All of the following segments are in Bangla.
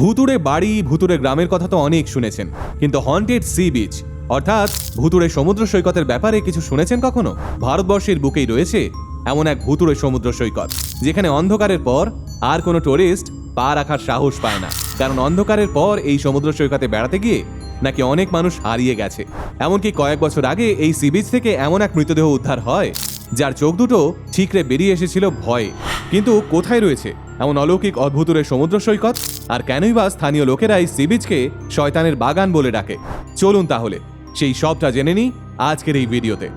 ভুতুড়ে বাড়ি, ভুতুড়ে গ্রামের কথা তো অনেক শুনেছেন। কিন্তু হন্টেড সি বিচ অর্থাৎ ভুতুড়ে সমুদ্র সৈকতের ব্যাপারে কিছু শুনেছেন কখনো? ভারতবর্ষের বুকেই রয়েছে এমন এক ভুতুড়ে সমুদ্র সৈকত, যেখানে অন্ধকারের পর আর কোনো টুরিস্ট পা রাখার সাহস পায় না। কারণ অন্ধকারের পর এই সমুদ্র সৈকতে বেড়াতে গিয়ে নাকি অনেক মানুষ হারিয়ে গেছে। এমনকি কয়েক বছর আগে এই সি বিচ থেকে এমন এক মৃতদেহ উদ্ধার হয়, যার চোখ দুটো ঠিকরে বেরিয়ে এসেছিল ভয়ে। কিন্তু কোথায় রয়েছে? এমন অলৌকিক অদ্ভুতুরের সমুদ্র সৈকত, আর কেনই বা স্থানীয় লোকেরা এই সি বিচকে শয়তানের বাগান বলে ডাকে। চলুন তাহলে, সেই সবটা জেনে নিই আজকের এই ভিডিওতে।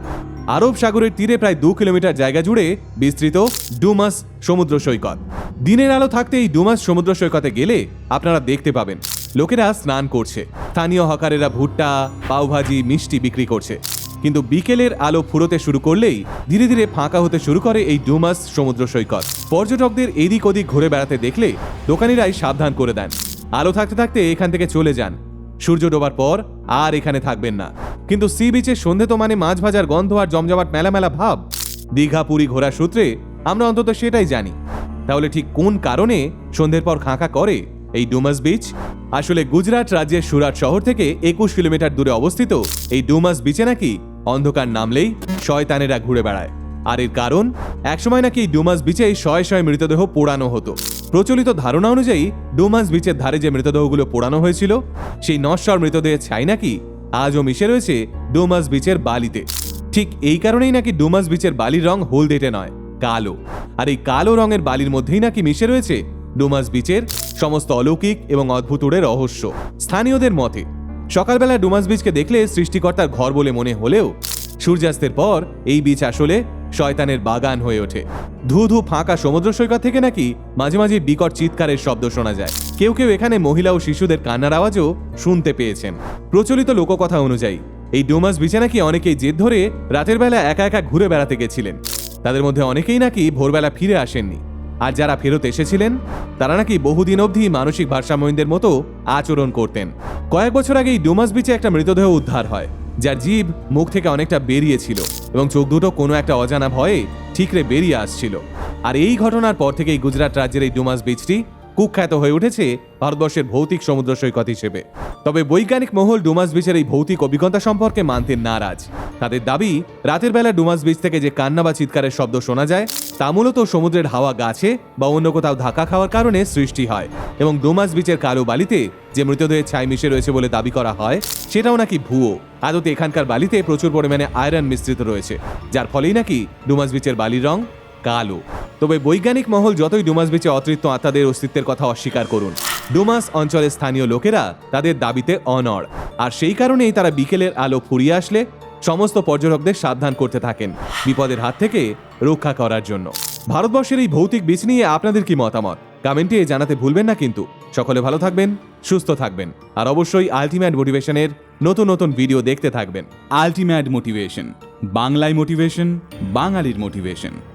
আরব সাগরের তীরে প্রায় দু কিলোমিটার জায়গা জুড়ে বিস্তৃত ডুমাস সমুদ্র সৈকত। দিনের আলো থাকতে এই ডুমাস সমুদ্র সৈকতে গেলে আপনারা দেখতে পাবেন, লোকেরা স্নান করছে। স্থানীয় হকারেরা ভুট্টা, পাওভাজি, মিষ্টি বিক্রি করছে। কিন্তু বিকেলের আলো ফুরোতে শুরু করলেই ধীরে ধীরে ফাঁকা হতে শুরু করে এই ডুমাস সমুদ্র সৈকত। পর্যটকদের এদিক ওদিক ঘুরে বেড়াতে দেখলে দোকানিরাই সাবধান করে দেন। আলো থাকতে থাকতে এখান থেকে চলে যান। সূর্য ডোবার পর আর এখানে থাকবেন না। কিন্তু সি বিচে সন্ধে তো মানে মাছ ভাজার গন্ধ আর জমজমাট মেলা মেলা ভাব। দীঘা পুরী ঘোরার সূত্রে আমরা অন্তত সেটাই জানি। তাহলে ঠিক কোন কারণে সন্ধ্যের পর খাঁকা করে এই ডুমাস বিচ? আসলে গুজরাট রাজ্যের সুরাট শহর থেকে একুশ কিলোমিটার দূরে অবস্থিত এই ডুমাস বিচে নাকি অন্ধকার নামলেই শয়তানেরা ঘুরে বেড়ায়। আর এর কারণ, একসময় নাকি এই ডুমাস বিচে শয়ে শয়ে মৃতদেহ পোড়ানো হতো। প্রচলিত ধারণা অনুযায়ী, ডুমাস বিচের ধারে যে মৃতদেহগুলো পোড়ানো হয়েছিল, সেই নশ্বর মৃতদেহের ছাই নাকি আজও মিশে রয়েছে ডুমাস বিচের বালিতে। ঠিক এই কারণেই নাকি ডুমাস বিচের বালির রং হলদেটে নয়, কালো। আর এই কালো রঙের বালির মধ্যেই নাকি মিশে রয়েছে ডুমাস বিচের সমস্ত অলৌকিক এবং অদ্ভুতুরের রহস্য। স্থানীয়দের মতে সকালবেলা ডুমাস বিচকে দেখলে সৃষ্টিকর্তার ঘর বলে মনে হলেও সূর্যাস্তের পর এই বিচ আসলে শয়তানের বাগান হয়ে ওঠে। ধু ধু ফাঁকা সমুদ্র সৈকত থেকে নাকি মাঝে মাঝে বিকট চিৎকারের শব্দ শোনা যায়। কেউ কেউ এখানে মহিলা ও শিশুদের কান্নার আওয়াজও শুনতে পেয়েছেন। প্রচলিত লোককথা অনুযায়ী, এই ডুমাস বিচে নাকি অনেকেই জেদ ধরে রাতের বেলা একা একা ঘুরে বেড়াতে গেছিলেন। তাদের মধ্যে অনেকেই নাকি ভোরবেলা ফিরে আসেননি। আর যারা ফেরত এসেছিলেন, তারা নাকি বহুদিন অবধি মানসিক ভারসাম্যহীনদের মতো আচরণ করতেন। কয়েক বছর আগেই ডোমাস বিচে একটা মৃতদেহ উদ্ধার হয়, যার জীব মুখ থেকে অনেকটা বেরিয়েছিল এবং চোখ দুটো কোনো একটা অজানা ভয়ে ঠিকরে বেরিয়ে আসছিল। আর এই ঘটনার পর থেকেই গুজরাট রাজ্যের এই ডুমাস বিচটি কুখ্যাত হয়ে উঠেছে ভারতবর্ষের ভৌতিক সমুদ্র সৈকত হিসেবে। তবে বৈজ্ঞানিক মহল ডুমাস বিচের এই ভৌতিক অভিজ্ঞতা সম্পর্কে মানতে নারাজ। তাদের দাবি, রাতের বেলা ডুমাস বিচ থেকে যে কান্না বা চিৎকারের শব্দ শোনা যায়, তা মূলত সমুদ্রের হাওয়া গাছে বা অন্য কোথাও ধাক্কা খাওয়ার কারণে সৃষ্টি হয় এবং ডুমাস বিচের কালো বালিতে যে মৃতদেহের ছাই মিশে রয়েছে বলে দাবি করা হয়, সেটাও নাকি ভুয়ো। আদতে এখানকার বালিতে প্রচুর পরিমাণে আয়রন মিশ্রিত রয়েছে, যার ফলেই নাকি ডুমাস বিচের বালির রং কালো। তবে বৈজ্ঞানিক মহল যতই ডুমাস বিচে অতৃপ্ত আত্মাদের অস্তিত্বের কথা অস্বীকার করুন। ডুমাস অঞ্চলের স্থানীয় লোকেরা তাদের দাবিতে অনড়। আর সেই কারণেই তারা বিকেলের আলো ফুরিয়ে আসলে সমস্ত পর্যটকদের সাবধান করতে থাকেন বিপদের হাত থেকে রক্ষা করার জন্য। ভারতবর্ষের এই ভৌতিক বীজ নিয়ে আপনাদের কি মতামত? কমেন্টে জানাতে ভুলবেন না কিন্তু। সকলে ভালো থাকবেন, সুস্থ থাকবেন। আর অবশ্যই আলটিমেট মোটিভেশনের নতুন নতুন ভিডিও দেখতে থাকবেন। আলটিমেট মোটিভেশন, বাংলায় মোটিভেশন, বাঙালির মোটিভেশন।